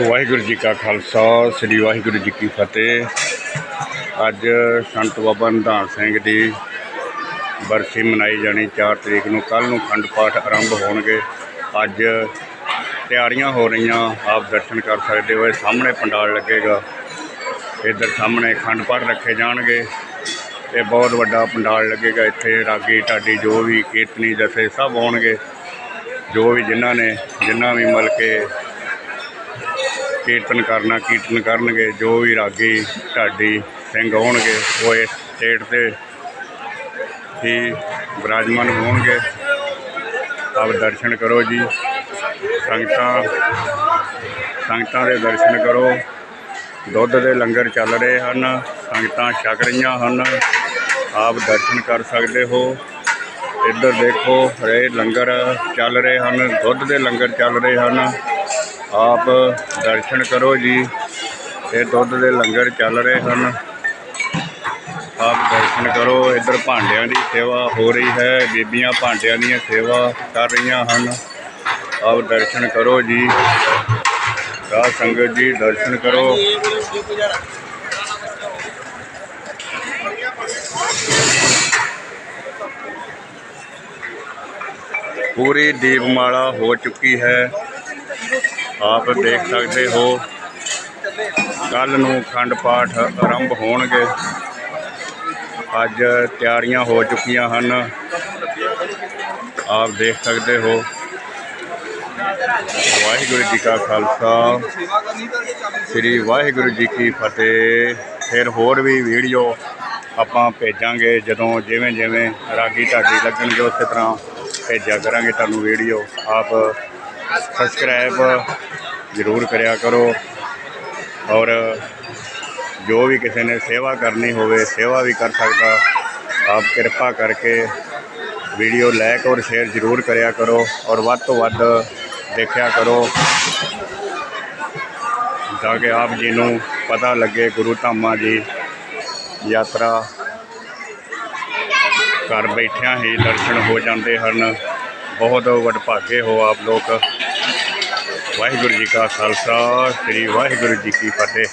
ਵਾਹਿਗੁਰੂ ਜੀ ਕਾ ਖਾਲਸਾ, ਸ੍ਰੀ ਵਾਹਿਗੁਰੂ ਜੀ ਕੀ ਫਤਿਹ। ਅੱਜ ਸੰਤ ਬਾਬਾ ਨਿਧਾਨ ਸਿੰਘ ਦੀ ਬਰਸੀ ਮਨਾਈ ਜਾਣੀ 4 ਤਰੀਕ ਨੂੰ। ਕੱਲ ਨੂੰ ਖੰਡ ਪਾਠ ਆਰੰਭ ਹੋਣਗੇ। ਅੱਜ ਤਿਆਰੀਆਂ ਹੋ ਰਹੀਆਂ, ਆਪ ਦਰਸ਼ਨ ਕਰ ਸਕਦੇ ਹੋ। ਸਾਹਮਣੇ ਪੰਡਾਲ ਲੱਗੇਗਾ। ਇੱਧਰ ਸਾਹਮਣੇ ਖੰਡ ਪਾਠ ਰੱਖੇ ਜਾਣਗੇ। ਇਹ ਬਹੁਤ ਵੱਡਾ ਪੰਡਾਲ ਲੱਗੇਗਾ ਇੱਥੇ, ਰਾਗੀ, ਢਾਡੀ, ਜੋ ਵੀ ਕੀਰਤਨੀ ਜਥੇ ਸਭ ਆਉਣਗੇ। ਜੋ ਵੀ ਜਿਨ੍ਹਾਂ ਨੇ, ਜਿਨ੍ਹਾਂ ਵੀ ਮਿਲ ਕੇ ਕੀਰਤਨ ਕਰਨਾ, ਕੀਰਤਨ ਕਰਨਗੇ, ਜੋ ਵੀ ਰਾਗੀ, ਢਾਡੀ ਸਿੰਘ ਆਉਣਗੇ, ਉਹ ਇਸ ਸਟੇਟ ਤੇ ਹੀ ਵਿਰਾਜਮਾਨ ਹੋਣਗੇ। ਆਪ ਦਰਸ਼ਨ ਕਰੋ ਜੀ। ਸੰਗਤਾਂ ਸੰਗਤਾਂ ਦੇ ਦਰਸ਼ਨ ਕਰੋ। ਦੁੱਧ ਦੇ ਲੰਗਰ ਚੱਲ ਰਹੇ ਹਨ, ਸੰਗਤਾਂ ਛਕ ਰਹੀਆਂ ਹਨ। ਆਪ ਦਰਸ਼ਨ ਕਰ ਸਕਦੇ ਹੋ। ਇੱਧਰ ਦੇਖੋ, ਹਰੇ ਲੰਗਰ ਚੱਲ ਰਹੇ ਹਨ, ਦੁੱਧ ਦੇ ਲੰਗਰ ਚੱਲ ਰਹੇ ਹਨ। ਆਪ ਦਰਸ਼ਨ ਕਰੋ ਜੀ ਇਹ ਦੁੱਧ ਦੇ ਲੰਗਰ ਚੱਲ ਰਹੇ ਹਨ। ਆਪ ਦਰਸ਼ਨ ਕਰੋ, ਇੱਧਰ ਭਾਂਡਿਆਂ ਦੀ ਸੇਵਾ ਹੋ ਰਹੀ ਹੈ, ਬੀਬੀਆਂ ਭਾਂਡਿਆਂ ਦੀਆਂ ਸੇਵਾ ਕਰ ਰਹੀਆਂ ਹਨ। ਆਪ ਦਰਸ਼ਨ ਕਰੋ ਜੀ। ਸਾਧ ਸੰਗਤ ਜੀ, ਦਰਸ਼ਨ ਕਰੋ। ਪੂਰੀ ਦੀਪਮਾਲਾ ਹੋ ਚੁੱਕੀ ਹੈ। ਆਪ ਦੇਖ ਸਕਦੇ ਹੋ ਕੱਲ ਨੂੰ ਖੰਡ ਪਾਠ ਆਰੰਭ ਹੋਣਗੇ। ਅੱਜ ਤਿਆਰੀਆਂ ਹੋ ਚੁੱਕੀਆਂ ਹਨ। ਆਪ ਦੇਖ ਸਕਦੇ ਹੋ, ਵਾਹਿਗੁਰੂ ਜੀ ਕਾ ਖਾਲਸਾ, ਸ੍ਰੀ ਵਾਹਿਗੁਰੂ ਜੀ ਕੀ ਫਤਿਹ। ਫਿਰ ਹੋਰ ਵੀ ਵੀਡੀਓ ਆਪਾਂ ਭੇਜਾਂਗੇ ਜਦੋਂ ਜਿਵੇਂ ਜਿਵੇਂ ਰਾਗੀ ਢਾਡੀ ਲੱਗਣਗੇ ਉਸੇ ਤਰ੍ਹਾਂ। ਭੇਜਿਆ ਕਰਾਂਗੇ ਤੁਹਾਨੂੰ ਵੀਡੀਓ। ਆਪ ਸਬਸਕ੍ਰਾਈਬ ਜ਼ਰੂਰ ਕਰਿਆ ਕਰੋ। ਔਰ ਜੋ ਵੀ ਕਿਸੇ ਨੇ ਸੇਵਾ ਕਰਨੀ ਹੋਵੇ, ਸੇਵਾ ਵੀ ਕਰ ਸਕਦਾ। ਆਪ ਕਿਰਪਾ ਕਰਕੇ ਵੀਡੀਓ ਲਾਈਕ ਔਰ ਸ਼ੇਅਰ ਜ਼ਰੂਰ ਕਰਿਆ ਕਰੋ ਔਰ ਵੱਧ ਤੋਂ ਵੱਧ ਦੇਖਿਆ ਕਰੋ। ਤਾਂ ਕਿ ਆਪ ਜੀ ਨੂੰ ਪਤਾ ਲੱਗੇ ਗੁਰੂ ਧਾਮਾਂ ਦੀ ਯਾਤਰਾ ਘਰ ਬੈਠਿਆਂ ਹੀ ਦਰਸ਼ਨ ਹੋ ਜਾਂਦੇ ਹਨ। ਬਹੁਤ ਵਡਭਾਗੇ ਹੋ ਆਪ ਲੋਕ। ਵਾਹਿਗੁਰੂ ਜੀ ਕਾ ਖਾਲਸਾ, ਸ੍ਰੀ ਵਾਹਿਗੁਰੂ ਜੀ ਕੀ ਫਤਿਹ।